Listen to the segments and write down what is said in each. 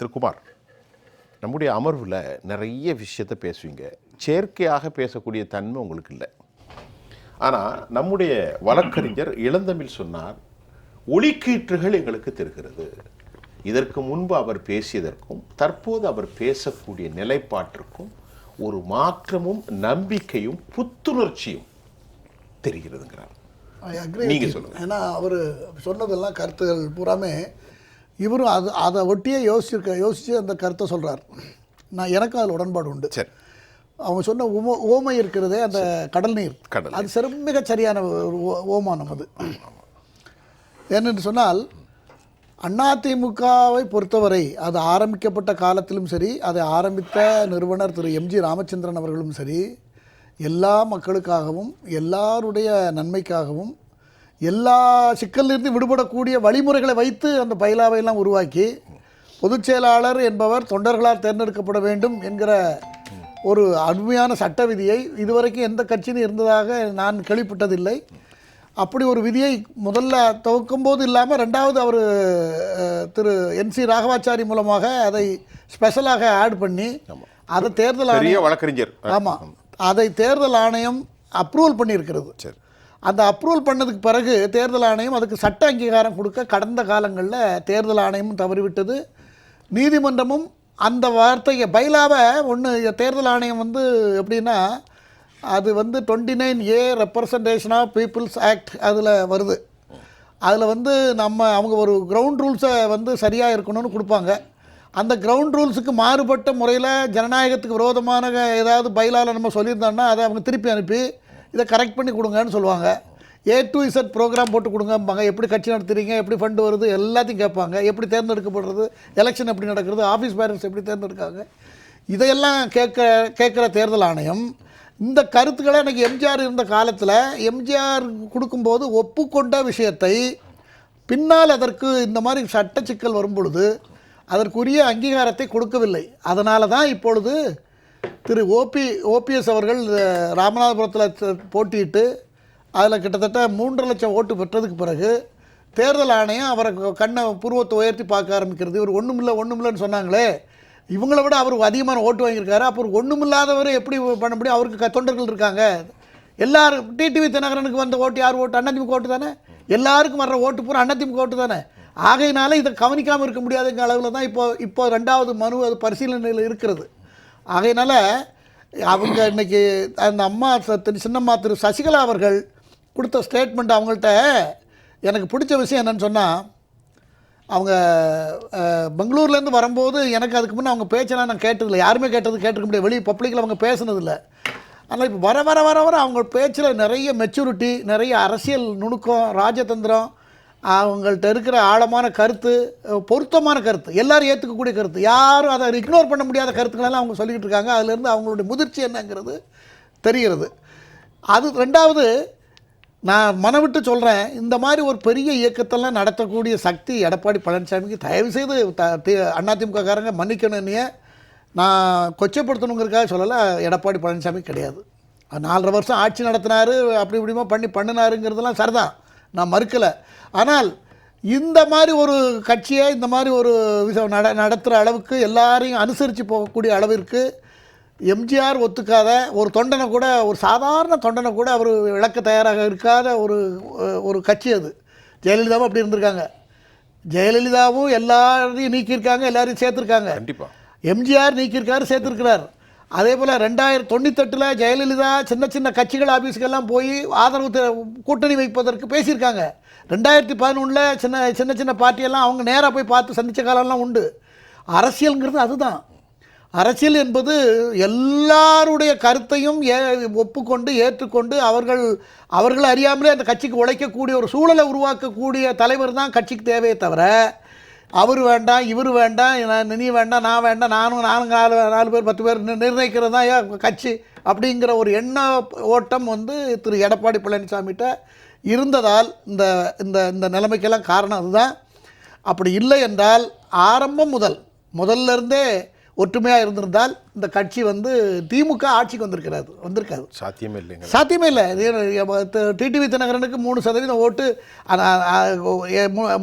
திரு குமார் நம்முடைய அமர்வில் நிறைய விஷயத்தை பேசுவீங்க செயற்கையாக பேசக்கூடிய தன்மை உங்களுக்கு இல்லை ஆனால் நம்முடைய வழக்கறிஞர் இளந்தமிழ் சொன்னார் ஒளிக்கீற்றுகள் எங்களுக்கு தெரிகிறது இதற்கு முன்பு அவர் பேசியதற்கும் தற்போது அவர் பேசக்கூடிய நிலைப்பாட்டிற்கும் ஒரு மாற்றமும் நம்பிக்கையும் புத்துணர்ச்சியும் தெரிகிறதுங்கிறார் I agree நீங்க with you. சொல்லுங்க. ஏன்னா அவர் சொன்னதெல்லாம் கருத்துகள் பூராமே இவரும் அது அதை ஒட்டியே யோசிச்சிருக்க யோசித்து அந்த கருத்தை சொல்கிறார் நான் எனக்கும் அதில் உடன்பாடு உண்டு. சரி. அவங்க சொன்ன உம ஓமை இருக்கிறதே அந்த கடல் நீர். கடல் அது சிற மிக சரியான ஓமானம் அது. ஏனென்று சொன்னால் அதிமுகவை பொறுத்தவரை அது ஆரம்பிக்கப்பட்ட காலத்திலும் சரி அதை ஆரம்பித்த நிறுவனர் திரு எம்ஜி ராமச்சந்திரன் அவர்களும் சரி எல்லா மக்களுக்காகவும் எல்லாருடைய நன்மைக்காகவும் எல்லா சிக்கலிலிருந்து விடுபடக்கூடிய வழிமுறைகளை வைத்து அந்த பயிலாவையெல்லாம் உருவாக்கி பொதுச் செயலாளர் என்பவர் தொண்டர்களால் தேர்ந்தெடுக்கப்பட வேண்டும் என்கிற ஒரு அருமையான சட்ட விதியை இதுவரைக்கும் எந்த கட்சியும் இருந்ததாக நான் கேள்விப்பட்டதில்லை. அப்படி ஒரு விதியை முதல்ல துவக்கும் போது இல்லாமல் ரெண்டாவது அவர் திரு என் சி ராகவாச்சாரி மூலமாக அதை ஸ்பெஷலாக ஆட் பண்ணி அதை தேர்தல் ஆணையம் வழக்கறிஞர். ஆமாம் அதை தேர்தல் ஆணையம் அப்ரூவல் பண்ணியிருக்கிறது. சரி. அந்த அப்ரூவல் பண்ணதுக்கு பிறகு தேர்தல் ஆணையம் அதுக்கு சட்ட அங்கீகாரம் கொடுக்க கடந்த காலங்களில் தேர்தல் ஆணையமும் தவறிவிட்டது. நீதிமன்றமும் அந்த வார்த்தையை பைலாவை ஒன்று தேர்தல் ஆணையம் வந்து எப்படின்னா அது வந்து twenty nine A representation of people's act அதில் வருது. அதில் வந்து நம்ம அவங்க ஒரு கிரவுண்ட் ரூல்ஸை வந்து சரியாக இருக்கணும்னு கொடுப்பாங்க. அந்த கிரவுண்ட் ரூல்ஸுக்கு மாறுபட்ட முறையில் ஜனநாயகத்துக்கு விரோதமான ஏதாவது பைலாவில் நம்ம சொல்லியிருந்தோம்னா அதை அவங்க திருப்பி அனுப்பி இதை கரெக்ட் பண்ணி கொடுங்கன்னு சொல்லுவாங்க. ஏ டு இசட் ப்ரோக்ராம் போட்டு கொடுங்கம்பாங்க. எப்படி கட்சி நடத்துறீங்க எப்படி ஃபண்டு வருது எல்லாத்தையும் கேட்பாங்க. எப்படி தேர்ந்தெடுக்கப்படுறது எலெக்ஷன் எப்படி நடக்கிறது ஆஃபீஸ் பேரண்ட்ஸ் எப்படி தேர்ந்தெடுக்காங்க. இதையெல்லாம் கேட்க கேட்குற தேர்தல் ஆணையம் இந்த கருத்துக்களை எனக்கு எம்ஜிஆர் இருந்த காலத்தில் எம்ஜிஆர் கொடுக்கும்போது ஒப்புக்கொண்ட விஷயத்தை பின்னால் அதற்கு இந்த மாதிரி சட்ட சிக்கல் வரும் பொழுது அதற்குரிய அங்கீகாரத்தை கொடுக்கவில்லை. அதனால தான் இப்பொழுது திரு ஓபி ஓபிஎஸ் அவர்கள் ராமநாதபுரத்தில் போட்டியிட்டு அதில் கிட்டத்தட்ட மூன்றரை லட்சம் ஓட்டு பெற்றதுக்கு பிறகு தேர்தல் ஆணையம் அவரை கண்ணை பூர்வத்தை உயர்த்தி பார்க்க ஆரம்பிக்கிறது. இவர் ஒன்றுமில்லை ஒன்றுமில்லைன்னு சொன்னாங்களே. இவங்களை விட அவர் அதிகமான ஓட்டு வாங்கியிருக்காரு. அப்போ ஒன்றுமில்லாதவர் எப்படி பண்ண முடியும்? அவருக்கு க- தொண்டர்கள் இருக்காங்க. எல்லாரும் டிடிவி தினகரனுக்கு வந்த ஓட்டு யார் ஓட்டு? அண்ணாதிமுக ஓட்டு தானே? எல்லாருக்கும் வர்ற ஓட்டு பூரா அண்ணாதிமுக ஓட்டு தானே? ஆகையினால இதை கவனிக்காமல் இருக்க முடியாதுங்கிற அளவில் தான் இப்போ இப்போ ரெண்டாவது மனு அது பரிசீலனையில் இருக்கிறது. ஆகையினால அவங்க இன்னைக்கு அந்த அம்மா ச- சின்னம்மா திரு சசிகலா அவர்கள் கொடுத்த ஸ்டேட்மெண்ட் அவங்கள்ட்ட எனக்கு பிடிச்ச விஷயம் என்னென்னு சொன்னால் அவங்க பெங்களூர்லேருந்து வரும்போது எனக்கு அதுக்கு முன்னே அவங்க பேச்செல்லாம் நான் கேட்டதில்லை. யாருமே கேட்டது கேட்டிருக்க முடியாது. வெளியே பப்ளிக்கில் அவங்க பேசுனதில்லை. ஆனால் இப்போ வர வர வர வர அவங்க பேச்சில் நிறைய மெச்சூரிட்டி நிறைய அரசியல் நுணுக்கம் ராஜதந்திரம் அவங்கள்ட்ட இருக்கிற ஆழமான கருத்து பொருத்தமான கருத்து எல்லாரும் ஏற்றுக்கக்கூடிய கருத்து. யாரும் அதை இக்னோர் பண்ண முடியாத கருத்துக்களெல்லாம் அவங்க சொல்லிக்கிட்டு இருக்காங்க. அதுலேருந்து அவங்களுடைய முதிர்ச்சி என்னங்கிறது தெரிகிறது. அது ரெண்டாவது நான் மனவிட்டு சொல்கிறேன் இந்த மாதிரி ஒரு பெரிய இயக்கத்தெல்லாம் நடத்தக்கூடிய சக்தி எடப்பாடி பழனிசாமிக்கு தயவு செய்து தி- அதிமுககாரங்க மன்னிக்கணும் நான் கொச்சப்படுத்தணுங்கிறக்காக சொல்லலை எடப்பாடி பழனிசாமி கிடையாது. நாலரை வருஷம் ஆட்சி நடத்தினார் அப்படி இப்படிமா பண்ணி பண்ணினாருங்கிறதெல்லாம் சரிதான். நான் மறுக்கலை. ஆனால் இந்த மாதிரி ஒரு கட்சியை இந்த மாதிரி ஒரு விஷயம் நட நடத்துகிற அளவுக்கு எல்லாரையும் அனுசரித்து போகக்கூடிய அளவிற்கு எம்ஜிஆர் ஒத்துக்காத ஒரு தொண்டனை கூட ஒரு சாதாரண தொண்டனை கூட அவர் இழக்க தயாராக இருக்காத ஒரு ஒரு கட்சி அது. ஜெயலலிதாவும் அப்படி இருந்திருக்காங்க. ஜெயலலிதாவும் எல்லாரையும் நீக்கியிருக்காங்க எல்லாரையும் சேர்த்துருக்காங்க. கண்டிப்பா. எம்ஜிஆர் நீக்கியிருக்காரு சேர்த்துருக்கிறார். அதே போல் ரெண்டாயிரம் தொண்ணூத்தெட்டில் ஜெயலலிதா சின்ன சின்ன கட்சிகள் ஆஃபீஸுக்கெல்லாம் போய் ஆதரவு கூட்டணி வைப்பதற்கு பேசியிருக்காங்க. ரெண்டாயிரத்தி பதினொன்றில் சின்ன சின்ன சின்ன பார்ட்டியெல்லாம் அவங்க நேராக போய் பார்த்து சந்தித்த காலம்லாம் உண்டு. அரசியல்ங்கிறது அதுதான். அரசியல் என்பது எல்லாருடைய கருத்தையும் ஏ ஒப்புக்கொண்டு ஏற்றுக்கொண்டு அவர்கள் அவர்கள் அறியாமலே அந்த கட்சிக்கு உழைக்கக்கூடிய ஒரு சூழலை உருவாக்கக்கூடிய தலைவர் தான் கட்சிக்கு தேவையே தவிர அவர் வேண்டாம் இவர் வேண்டாம் நான் நீ வேண்டாம் நான் வேண்டாம் நானும் நானும் நாலு நாலு பேர் பத்து பேர் நிர்ணயிக்கிறது தான் ஏன் கட்சி. அப்படிங்கிற ஒரு எண்ண ஓட்டம் வந்து திரு எடப்பாடி பழனிசாமிகிட்ட இருந்ததால் இந்த இந்த இந்த நிலைமைக்கெல்லாம் காரணம் அதுதான். அப்படி இல்லை என்றால் ஆரம்பம் முதல் முதல்ல இருந்தே ஒற்றுமையாக இருந்திருந்தால் இந்த கட்சி வந்து திமுக ஆட்சிக்கு வந்திருக்கிறாது வந்திருக்காது. சாத்தியமே இல்லைங்க. சாத்தியமே இல்லை. டிடிவி தினகரனுக்கு மூணு சதவீதம் ஓட்டு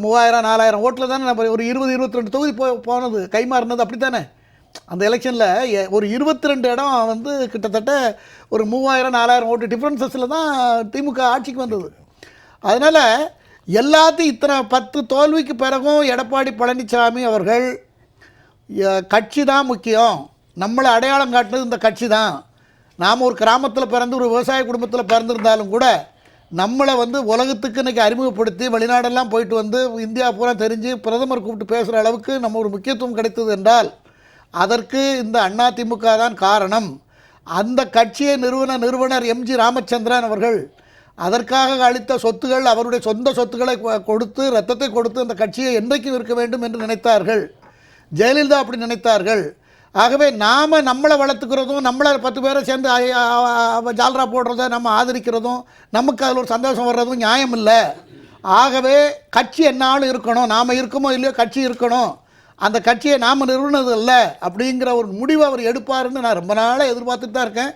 மூவாயிரம் நாலாயிரம் ஓட்டில் தானே நம்ம ஒரு இருபது இருபத்தி ரெண்டு தொகுதி போ போனது கைமாறினது அப்படி தானே அந்த எலெக்ஷனில் ஒரு இருபத்தி ரெண்டு இடம் வந்து கிட்டத்தட்ட ஒரு மூவாயிரம் நாலாயிரம் ஓட்டு டிஃப்ரென்சஸில் தான் திமுக ஆட்சிக்கு வந்தது. அதனால் எல்லாத்தையும் இத்தனை பத்து தோல்விக்கு பிறகும் எடப்பாடி பழனிசாமி அவர்கள் கட்சி தான் முக்கியம். நம்மளை அடையாளம் காட்டினது இந்த கட்சி தான். நாம் ஒரு கிராமத்தில் பிறந்து ஒரு விவசாய குடும்பத்தில் பிறந்திருந்தாலும் கூட நம்மளை வந்து உலகத்துக்கு இன்றைக்கி அறிமுகப்படுத்தி வெளிநாடெல்லாம் போயிட்டு வந்து இந்தியா பூரா தெரிஞ்சு பிரதமர் கூப்பிட்டு பேசுகிற அளவுக்கு நம்ம ஒரு முக்கியத்துவம் கிடைத்தது என்றால் அதற்கு இந்த அதிமுக தான் காரணம். அந்த கட்சியை நிறுவன நிறுவனர் எம்ஜி ராமச்சந்திரன் அவர்கள் அதற்காக அளித்த சொத்துகள் அவருடைய சொந்த சொத்துக்களை கொடுத்து ரத்தத்தை கொடுத்து அந்த கட்சியை என்றைக்கும் இருக்க வேண்டும் என்று நினைத்தார்கள். ஜெயலலிதா அப்படி நினைத்தார்கள். ஆகவே நாம் நம்மளை வளர்த்துக்கிறதும் நம்மளை பத்து பேரை சேர்ந்து ஜால்ரா போடுறத நம்ம ஆதரிக்கிறதும் நமக்கு அதில் ஒரு சந்தோஷம் வர்றதும் நியாயம் இல்லை. ஆகவே கட்சி என்னாலும் இருக்கணும். நாம் இருக்கமோ இல்லையோ கட்சி இருக்கணும். அந்த கட்சியை நாம் நிறுவனது இல்லை அப்படிங்கிற ஒரு முடிவை அவர் எடுப்பாருன்னு நான் ரொம்ப நாளாக எதிர்பார்த்துட்டு தான் இருக்கேன்.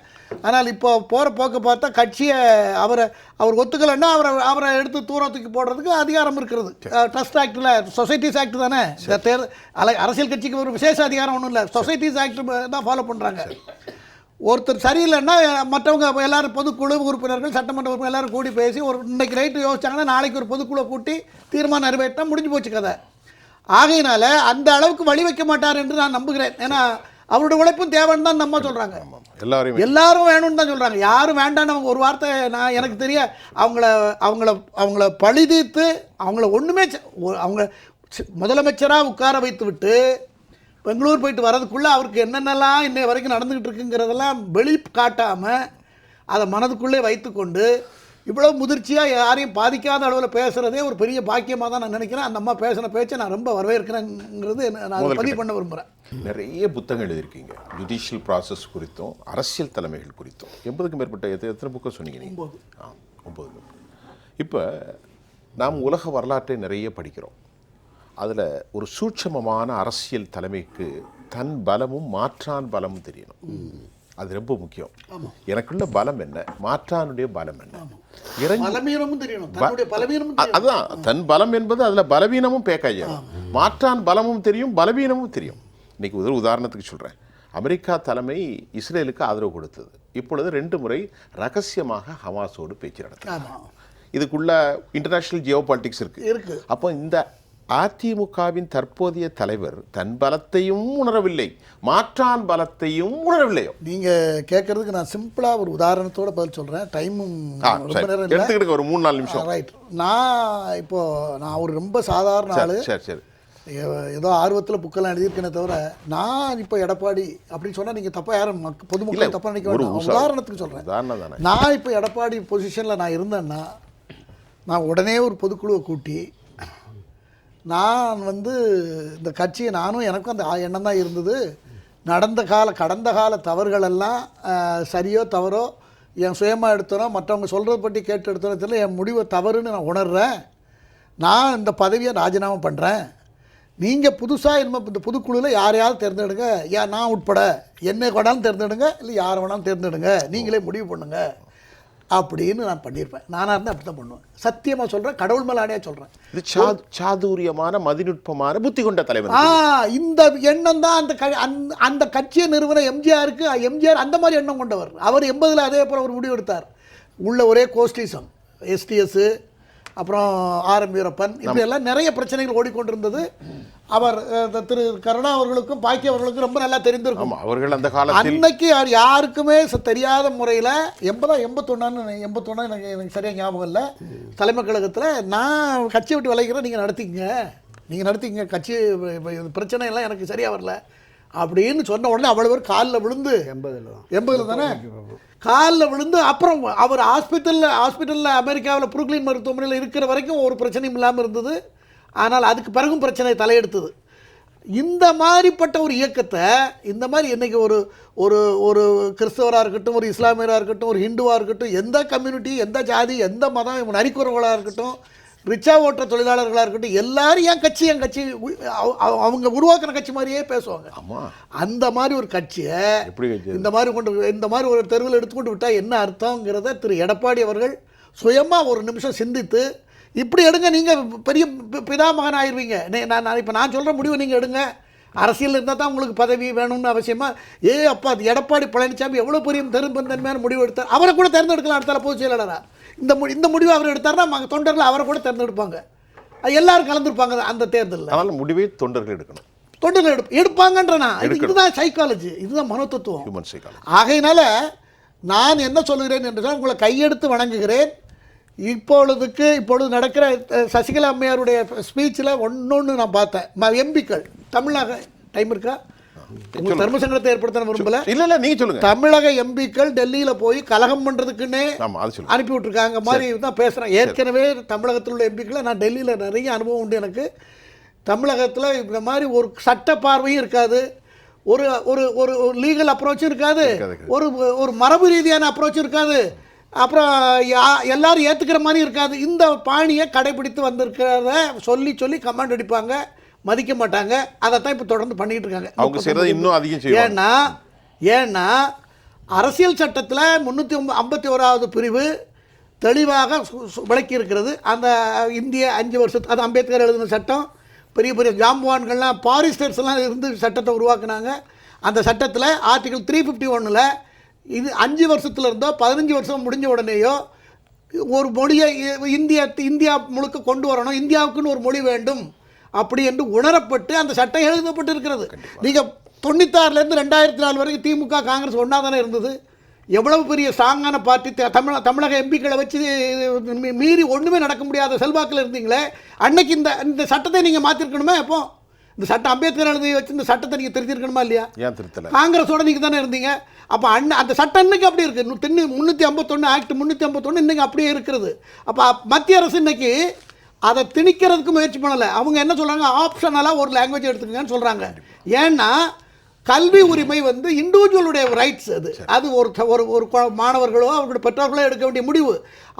ஆனால் இப்போ போகிற போக்க பார்த்தா கட்சியை அவரை அவர் ஒத்துக்கலைன்னா அவரை அவரை எடுத்து தூரத்துக்கு போடுறதுக்கு அதிகாரம் இருக்கிறது. ட்ரஸ்ட் ஆக்டில் சொசைட்டிஸ் ஆக்ட் தானே? தேர் அலை அரசியல் கட்சிக்கு ஒரு விசேஷ அதிகாரம் ஒன்றும் இல்லை. சொசைட்டிஸ் ஆக்ட் தான் ஃபாலோ பண்ணுறாங்க ஒருத்தர் சரியில்லைன்னா மற்றவங்க எல்லாரும் பொதுக்குழு உறுப்பினர்கள் சட்டமன்ற உறுப்பினர் எல்லாரும் கூடி பேசி ஒரு இன்னைக்கு ரைட்டு யோசிச்சாங்கன்னா நாளைக்கு ஒரு பொதுக்குழு கூட்டி தீர்மானம் நிறைவேற்றினா முடிஞ்சு போச்சு கதை. ஆகையினால அந்த அளவுக்கு வழி வைக்க மாட்டார் என்று நான் நம்புகிறேன். ஏன்னா அவருடைய உழைப்பும் தேவைன்னு தான் நம்ம சொல்கிறாங்க எல்லாரையும். எல்லாரும் வேணும்னு தான் சொல்கிறாங்க யாரும் வேண்டான்னு அவங்க ஒரு வார்த்தை நான் எனக்கு தெரிய அவங்கள அவங்கள அவங்கள பழி தீர்த்து அவங்கள ஒன்றுமே அவங்க முதலமைச்சராக உட்கார வைத்து விட்டு பெங்களூர் போயிட்டு வரதுக்குள்ளே அவருக்கு என்னென்னலாம் இன்னை வரைக்கும் நடந்துக்கிட்டு இருக்குங்கிறதெல்லாம் வெளி காட்டாமல் அதை மனதுக்குள்ளே வைத்துக்கொண்டு இவ்வளோ முதிர்ச்சியாக யாரையும் பாதிக்காத அளவில் பேசுகிறதே ஒரு பெரிய பாக்கியமாக தான் நான் நினைக்கிறேன். அந்த அம்மா பேசின பேச்சை நான் ரொம்ப வரவேற்கிறேங்கிறது நான் பதிவு பண்ண விரும்புகிறேன் நிறைய புத்தகம் எழுதியிருக்கீங்க. ஜுடிஷியல் ப்ராசஸ் குறித்தும் அரசியல் தலைமைகள் குறித்தும். எண்பதுக்கும் மேற்பட்ட எத்தனை எத்தனை புக்கை சொன்னீங்க நீங்கள் ஆ ஒம்பது. இப்போ நாம் உலக வரலாற்றை நிறைய படிக்கிறோம். அதில் ஒரு சூட்சமமான அரசியல் தலைமைக்கு தன் பலமும் மாற்றான் பலமும் தெரியணும். அது ரொம்ப முக்கியம். எனக்குள்ள பலம் என்ன? மாற்றானுடைய பலம் என்ன? அதுதான் தன் பலம் என்பது அதில் பலவீனமும் பேக்காயிடும் மாற்றான் பலமும் தெரியும் பலவீனமும் தெரியும். இன்னைக்கு ஒரு உதாரணத்துக்கு சொல்கிறேன் அமெரிக்கா தலைமை இஸ்ரேலுக்கு ஆதரவு கொடுத்தது. இப்பொழுது ரெண்டு முறை ரகசியமாக ஹமாஸோடு பேச்சு நடத்தும் ஆமாம் இதுக்குள்ள இன்டர்நேஷனல் ஜியோ பாலிட்டிக்ஸ் இருக்கு. இருக்கு. அப்போ இந்த அதிமுகவின் தற்போதைய தலைவர் தன் பலத்தையும் உணரவில்லை. மாற்றான் பலத்தையும் உணரவில்லையோ? நீங்கள் கேட்குறதுக்கு நான் சிம்பிளாக ஒரு உதாரணத்தோட பதில் சொல்கிறேன் டைமும் ரொம்ப. நேரம் எடுத்துக்கிட்டு ஒரு மூணு நாலு நிமிஷம். ரைட் நான் இப்போ நான் ஒரு ரொம்ப சாதாரண ஆள். சரி சரி. ஏதோ ஆர்வத்தில் புக்கெல்லாம் எழுதியிருக்கேனே தவிர நான் இப்போ எடப்பாடி அப்படின்னு சொன்னால் நீங்கள் தப்பாக யாரும் பொதுமக்கள் தப்பாக நினைக்க வேண்டாம். உதாரணத்துக்கு சொல்கிறேன் நான் இப்போ எடப்பாடி பொசிஷனில் நான் இருந்தேன்னா நான் உடனே ஒரு பொதுக்குழுவை கூட்டி நான் வந்து இந்த கட்சியை நானும் எனக்கும் அந்த எண்ணம் தான் இருந்தது. நடந்த கால கடந்த கால தவறுகளெல்லாம் சரியோ தவறோ என் சுயமாக எடுத்தனோ மற்றவங்க சொல்கிறத பற்றி கேட்டு எடுத்தனோ தெரியல என் முடிவை தவறுன்னு நான் உணர்கிறேன் நான் இந்த பதவியை ராஜினாமா பண்ணுறேன் நீங்கள் புதுசாக இனிமேல் இந்த புதுக்குழுவில் யாரையாவது தேர்ந்தெடுங்க. ஏன் நான் உட்பட. என்னை வேணாலும் தேர்ந்தெடுங்க இல்லை யாரை வேணாலும் தேர்ந்தெடுங்க. நீங்களே முடிவு பண்ணுங்கள் அப்படின்னு நான் பண்ணியிருப்பேன். நானாக இருந்தால் அப்படி தான் பண்ணுவேன். சத்தியமாக சொல்கிறேன் கடவுள் மேலே ஆணையாக சொல்கிறேன் இது சா- சாதுரியமான மதிநுட்பமான புத்தி கொண்ட தலைவர் ஆ இந்த எண்ணம் தான் அந்த க அந்த அந்த கட்சியை நிறுவன எம்ஜிஆருக்கு எம்ஜிஆர் அந்த மாதிரி எண்ணம் கொண்டவர். அவர் எண்பதில் அதே போல் ஒரு முடிவு எடுத்தார். உள்ள ஒரே கோஷ்டிசம் எஸ்டிஎஸ் அப்புறம் ஆர் எம் வீரப்பன். இப்படி எல்லாம் நிறைய பிரச்சனைகள் ஓடிக்கொண்டிருந்தது. அவர் திரு கருணா அவர்களுக்கும் பாக்கி அவர்களுக்கும் ரொம்ப நல்லா தெரிந்திருக்கும். அவர்கள் அந்த காலத்தில் அன்னைக்கு யார் யாருக்குமே தெரியாத முறையில் எண்பதா எண்பத்தொன்னான்னு எண்பத்தொன்னா எனக்கு எனக்கு சரியாக ஞாபகம் இல்லை. தலைமை கழகத்தில் நான் கட்சி விட்டு விளைக்கிறேன் நீங்கள் நடத்திங்க நீங்கள் நடத்திங்க கட்சி பிரச்சனை எல்லாம் எனக்கு சரியாக வரல. அப்படின்னு சொன்ன உடனே அவ்வளோ பேர் காலில் விழுந்து எண்பதில் தான். எண்பதுல தானே? காலில் விழுந்து அப்புறம் அவர் ஹாஸ்பிட்டலில் ஹாஸ்பிட்டலில் அமெரிக்காவில் புருக்லின் மருத்துவமனையில் இருக்கிற வரைக்கும் ஒரு பிரச்சனையும் இல்லாமல் இருந்தது. ஆனால் அதுக்கு பிறகும் பிரச்சனை தலையெடுத்தது. இந்த மாதிரிப்பட்ட ஒரு இயக்கத்தை இந்த மாதிரி இன்னைக்கு ஒரு ஒரு ஒரு கிறிஸ்தவராக இருக்கட்டும் ஒரு இஸ்லாமியராக இருக்கட்டும் ஒரு ஹிந்துவாக இருக்கட்டும் எந்த கம்யூனிட்டி எந்த ஜாதி எந்த மதம் நரிக்குறவர்களாக இருக்கட்டும் ரிச்சா ஓட்டுற தொழிலாளர்களாக இருக்கட்டும் எல்லாரும் என் கட்சி என் கட்சி அவங்க உருவாக்குன கட்சி மாதிரியே பேசுவாங்க. ஆமா. அந்த மாதிரி ஒரு கட்சியை இந்த மாதிரி கொண்டு இந்த மாதிரி ஒரு தெருவில் எடுத்துக்கொண்டு விட்டால் என்ன அர்த்தங்கிறத திரு எடப்பாடி அவர்கள் சுயமாக ஒரு நிமிஷம் சிந்தித்து இப்படி எடுங்க நீங்கள் பெரிய பிதாமகன் ஆயிருவீங்க. நே- நான் இப்போ நான் சொல்கிற முடிவை நீங்கள் எடுங்க. அரசியல் இருந்தால் தான் உங்களுக்கு பதவி வேணும்னு அவசியமா? ஏ அப்பா அது எடப்பாடி பழனிசாமி எவ்வளோ பெரிய பெரும்பந்தன்மையான முடிவு எடுத்தார்? அவரை கூட தேர்ந்தெடுக்கலாம் அடுத்த பொதுச் செயலாளரா? இந்த மு இந்த முடிவை அவர் எடுத்தார்னா தொண்டர்கள் அவரை கூட தேர்ந்தெடுப்பாங்க. அது எல்லாரும் கலந்துருப்பாங்க அந்த தேர்தலில். அதனால முடிவே தொண்டர்கள் எடுக்கணும். தொண்டர்கள் எடுப் எடுப்பாங்கன்றனா இது இதுதான் சைக்காலஜி இதுதான் சைக்காலஜி ஆகையினால நான் என்ன சொல்லுகிறேன் என்றால் உங்களை கையெடுத்து வணங்குகிறேன். இப்பொழுதுக்கு இப்பொழுது நடக்கிற சசிகலா அம்மையாருடைய ஸ்பீச்சில் ஒன்னொன்று நான் பார்த்தேன். எம்பிக்கள். தமிழக டைம் இருக்கா? தர்ம சங்கடத்தை ஏற்படுத்த விரும்பல? இல்ல இல்ல நீங்க சொல்லுங்க. தமிழக எம்பிக்கள் டெல்லியில் போய் கலகம் சொல்லுங்க. அனுப்பி விட்ருக்காங்க மாதிரி தான் பேசுகிறேன் ஏற்கனவே தமிழகத்தில் உள்ள எம்பிக்களை நான் டெல்லியில் நிறைய அனுபவம் உண்டு எனக்கு. தமிழகத்தில் இந்த மாதிரி ஒரு சட்ட பார்வையும் இருக்காது. ஒரு ஒரு ஒரு லீகல் அப்ரோச்சும் இருக்காது. ஒரு ஒரு மரபு ரீதியான அப்ரோச்சும் இருக்காது. அப்புறம் எல்லாரும் ஏற்றுக்கிற மாதிரி இருக்காது. இந்த பாணியை கடைபிடித்து வந்திருக்கிறத சொல்லி சொல்லி கமாண்ட் அடிப்பாங்க. மதிக்க மாட்டாங்க. அதைத்தான் இப்போ தொடர்ந்து பண்ணிட்டு இருக்காங்க. அவங்க செய்யறதை இன்னும் அதிகம் ஏன்னா ஏன்னா அரசியல் சட்டத்தில் முந்நூற்றி ஐம்பத்தி ஓராவது பிரிவு தெளிவாக விளக்கி இருக்கிறது. அந்த இந்திய அஞ்சு வருஷத்து அது அம்பேத்கர் எழுதின சட்டம். பெரிய பெரிய ஜாம்பவான்கள்லாம் பாரிஸ்டர்ஸ் எல்லாம் இருந்து சட்டத்தை உருவாக்குனாங்க. அந்த சட்டத்தில் ஆர்டிகல் த்ரீ ஃபிஃப்டி ஒன்றில் இது அஞ்சு வருஷத்துல இருந்தோ பதினஞ்சு வருஷம் முடிஞ்ச உடனேயோ ஒரு மொழியை இந்தியா இந்தியா முழுக்க கொண்டு வரணும். இந்தியாவுக்குன்னு ஒரு மொழி வேண்டும். அப்படி என்று உணரப்பட்டு அந்த சட்டம் எழுதப்பட்டு இருக்கிறது நீங்கள் தொண்ணூத்தாறுலேருந்து ரெண்டாயிரத்தி நாலு வரைக்கும் திமுக காங்கிரஸ் ஒன்றா தானே இருந்தது? எவ்வளவு பெரிய ஸ்ட்ராங்கான பார்ட்டி த- தமிழ தமிழக எம்பிக்களை வச்சு மீ- மீறி ஒன்றுமே நடக்க முடியாத செல்வாக்கில் இருந்தீங்களே அன்னைக்கு இந்த இந்த சட்டத்தை நீங்கள் மாற்றிருக்கணுமே அப்போ இந்த சட்டம் அம்பேத்கர் எழுதி வச்சு இந்த சட்டத்தை நீங்கள் திருத்திருக்கணுமா இல்லையா? ஏன் திருத்தல? காங்கிரஸோட நீங்கள் தானே இருந்தீங்க. அப்போ அண்ணன் அந்த சட்டம் இன்னைக்கு அப்படி இருக்குது தென்னு முந்நூற்றி ஐம்பத்தொன்று ஆக்ட் முந்நூற்றி ஐம்பத்தொன்று இன்னைக்கு அப்படியே இருக்கிறது. அப்போ மத்திய அரசு இன்னைக்கு அதை திணிக்கிறதுக்கு முயற்சி பண்ணலை. அவங்க என்ன சொல்கிறாங்க ஆப்ஷனலாக ஒரு லாங்குவேஜ் எடுத்துக்கங்கன்னு சொல்கிறாங்க ஏன்னா கல்வி உரிமை வந்து இண்டிவிஜுவலுடைய ரைட்ஸ் அது. அது ஒரு ஒரு ஒரு மாணவர்களோ அவர்களுடைய பெற்றோர்களோ எடுக்க வேண்டிய முடிவு.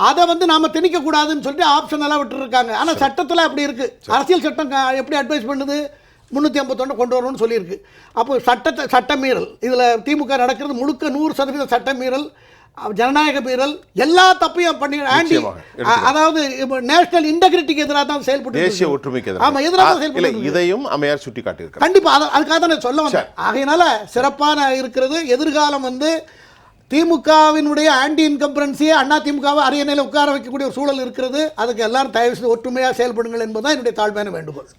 அதை வந்து நாம் திணிக்கக்கூடாதுன்னு சொல்லிட்டு ஆப்ஷனலாக விட்டுருக்காங்க. ஆனால் சட்டத்தில் அப்படி இருக்குது அரசியல் சட்டம் எப்படி அட்வைஸ் பண்ணுது? முந்நூற்றி ஐம்பத்தொன்று கொண்டு வரணும்னு சொல்லியிருக்கு. அப்போ சட்டத்தை சட்டமீறல். இதில் திமுக நடக்கிறது முழுக்க நூறு சதவீத சட்டமீறல் ஜனநாயக மீறல் எல்லா தப்பையும் பண்ணி ஆண்டி. அதாவது நேஷனல் இன்டெகிரிட்டிக்கு எதிராக தான் செயல்பட்டு தேசிய ஒற்றுமைக்கு. ஆமாம் எதிராக செயல்பட்டு இதையும் அம்மையார் சுட்டி காட்டியிருக்கார் கண்டிப்பா அத- அதுக்காக தான் நான் சொல்ல வந்தேன். ஆகையினால சிறப்பான இருக்கிறது. எதிர்காலம் வந்து திமுகவினுடைய ஆன்டி இன்கம்பரன்சியை அண்ணா திமுகவை அரியணையில் உட்கார வைக்கக்கூடிய ஒரு சூழல் இருக்கிறது. அதுக்கு எல்லாரும் தயவு செய்து ஒற்றுமையாக செயல்படுங்கள் என்பதுதான் என்னுடைய தாழ்மையான வேண்டுகோள்.